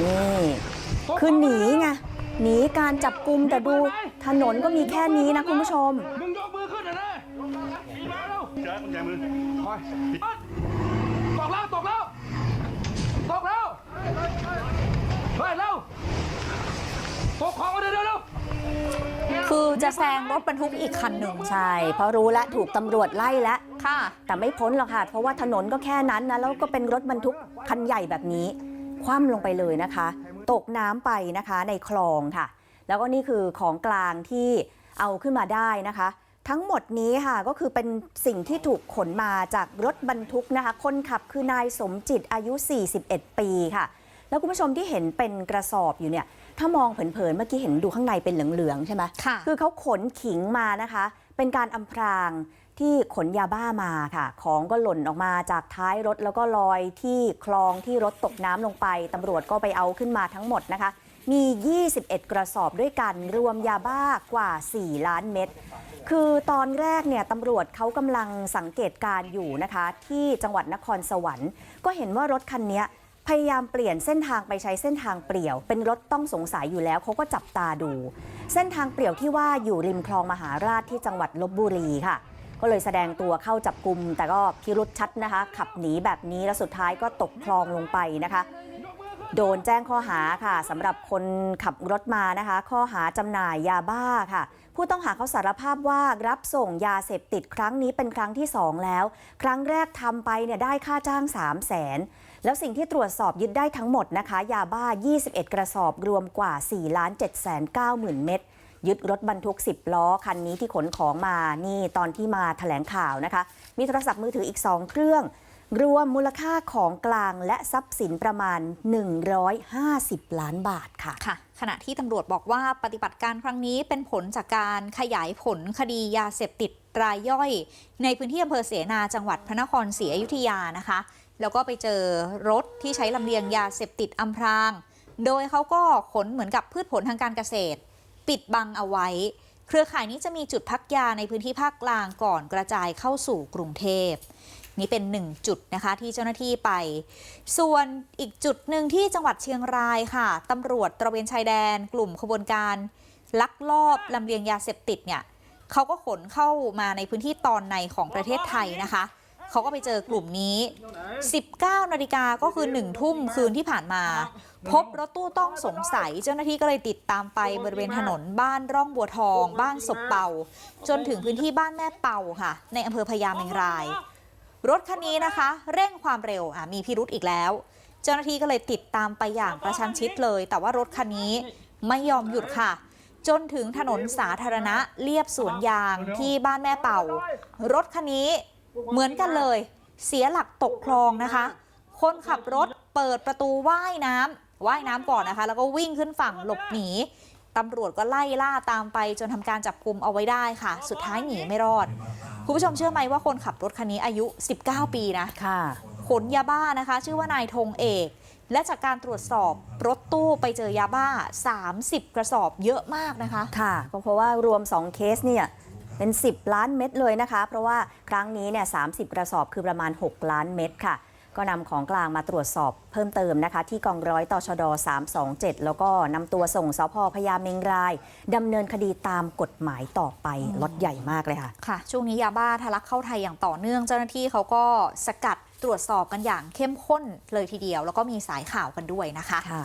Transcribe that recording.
นี่คือหนีไงหนีการจับกลุ่มแต่ดูถนนก็มีแค่นี้นะคุณผู้ชมมึงยกมือขึ้นหน่อยนะขี่มาแล้วแจ๊คกุญแจมือคอยตกแล้วตกแล้วตกแล้วเฮ้ยเร็วตกของมาเร็วเร็วเร็วคือจะแซงรถบรรทุกอีกคันหนึ่งใช่ เพราะรู้แล้วถูกตำรวจไล่แล้วค่ะ แต่ไม่พ้นหรอกค่ะ เพราะว่าถนนก็แค่นั้นนะ แล้วก็เป็นรถบรรทุกคันใหญ่แบบนี้ คว่ำลงไปเลยนะคะ ตกน้ำไปนะคะในคลองค่ะ แล้วก็นี่คือของกลางที่เอาขึ้นมาได้นะคะ ทั้งหมดนี้ค่ะก็คือเป็นสิ่งที่ถูกขนมาจากรถบรรทุกนะคะ คนขับคือนายสมจิตอายุ 41 ปีค่ะ แล้วคุณผู้ชมที่เห็นเป็นกระสอบอยู่เนี่ย ถ้ามองเผินๆเมื่อกี้เห็นดูข้างในเป็นเหลืองๆใช่ไหมค่ะ คือเขาขนขิงมานะคะ เป็นการอำพราง ที่ขนยาบ้ามาค่ะ ของก็หล่นออกมาจากท้ายรถแล้วก็ลอยที่คลองที่รถตกน้ำลงไปตำรวจก็ไปเอาขึ้นมาทั้งหมดนะคะ มี 21 กระสอบด้วยกัน รวมยาบ้ากว่า 4 ล้านเม็ด คือตอนแรกเนี่ยตำรวจเขากำลังสังเกตการ์อยู่นะคะ ที่จังหวัดนครสวรรค์ ก็เห็นว่ารถคันนี้พยายามเปลี่ยนเส้นทางไปใช้เส้นทางเปลี่ยว เป็นรถต้องสงสัยอยู่แล้วเขาก็จับตาดู เส้นทางเปลี่ยวที่ว่าอยู่ริมคลองมหาราชที่จังหวัดลบบุรีค่ะ ก็เลยแสดงตัวเข้าจับกลุ่มแต่ก็พิรุษชัดนะคะ ขับหนีแบบนี้แล้วสุดท้ายก็ตกคลองลงไปนะคะ โดนแจ้งข้อหาค่ะสำหรับคนขับรถมานะคะ ข้อหาจำหน่ายยาบ้าค่ะผู้ต้องหาเขาสารภาพว่ารับส่งยาเสพติดครั้งนี้เป็นครั้งที่ 2 แล้ว ครั้งแรกทำไปเนี่ยได้ค่าจ้าง 3 0 0แสนแล้วสิ่งที่ตรวจสอบยึดได้ทั้งหมดนะคะ ยาบ้า 21 กระสอบรวมกว่า4ล้าน7แสน9หมื่นเม็ด ยึดรถบรรทุก 10 ล้อคันนี้ที่ขนของมานี่ตอนที่มาแถลงข่าวนะคะ มีโทรศัพท์มือถืออีก 2 เครื่อง รวมมูลค่าของกลางและทรัพย์สินประมาณ 150 ล้านบาทค่ะค่ะ ขณะที่ตำรวจบอกว่าปฏิบัติการครั้งนี้เป็นผลจากการขยายผลคดียาเสพติดรายย่อย ในพื้นที่อำเภอเสนาจังหวัดพระนครศรีอยุธยานะคะ แล้วก็ไปเจอรถที่ใช้ลำเลียงยาเสพติดอำพราง โดยเขาก็ขนเหมือนกับพืชผลทางการเกษตร ปิดบังเอาไว้ เครือข่ายนี้จะมีจุดพักยาในพื้นที่ภาคกลางก่อนกระจายเข้าสู่กรุงเทพนี่เป็นหนึ่งจุดนะคะที่เจ้าหน้าที่ไป ส่วนอีกจุดหนึ่งที่จังหวัดเชียงรายค่ะตำรวจตระเวนชายแดน กลุ่มขบวนการ ลักลอบลำเลียงยาเสพติดเนี่ยเขาก็ขนเข้ามาในพื้นที่ตอนในของประเทศไทยนะคะ เขาก็ไปเจอกลุ่มนี้ 19 นาฬิกาก็คือ 1 ทุ่มคืนที่ผ่านมา พบรถตู้ต้องสงสัย เจ้าหน้าที่ก็เลยติดตามไปบริเวณถนนบ้านร่องบัวทอง บ้านศพเป่า จนถึงพื้นที่บ้านแม่เป่าค่ะ ในอำเภอพญาเมงราย รถคันนี้นะคะ เร่งความเร็วอะมีพิรุธอีกแล้ว เจ้าหน้าที่ก็เลยติดตามไปอย่างประชันชิดเลย แต่ว่ารถคันนี้ไม่ยอมหยุดค่ะจนถึงถนนสาธารณะเลียบสวนยางที่บ้านแม่เป่า รถคันนี้ เหมือนกันเลย เสียหลักตกคลองนะคะ คนขับรถเปิดประตูว่ายน้ำว่ายน้ำก่อนนะคะ แล้วก็วิ่งขึ้นฝั่งหลบหนีตำรวจก็ไล่ล่าตามไปจนทำการจับกลุ่มเอาไว้ได้ค่ะ สุดท้ายหนีไม่รอด คุณผู้ชมเชื่อไหมว่าคนขับรถคันนี้อายุ 19 ปีนะค่ะขนยาบ้านะคะ ชื่อว่านายธงเอก และจากการตรวจสอบรถตู้ไปเจอยาบ้า 30 กระสอบเยอะมากนะคะ ค่ะก็เพราะว่ารวม 2 เคสเนี่ย เป็น 10 ล้านเม็ดเลยนะคะ เพราะว่าครั้งนี้เนี่ย30กระสอบคือประมาณ 6 ล้านเม็ดค่ะ ก็นำของกลางมาตรวจสอบเพิ่มเติมนะคะ ที่กองร้อยตชด 327 แล้วก็นำตัวส่งสพพญาเมงรายดำเนินคดีตามกฎหมายต่อไปล็อตใหญ่มากเลยค่ะค่ะ ช่วงนี้ยาบ้าทะลักเข้าไทยอย่างต่อเนื่องเจ้าหน้าที่เขาก็สกัดตรวจสอบกันอย่างเข้มข้นเลยทีเดียว แล้วก็มีสายข่าวกันด้วยนะคะค่ะ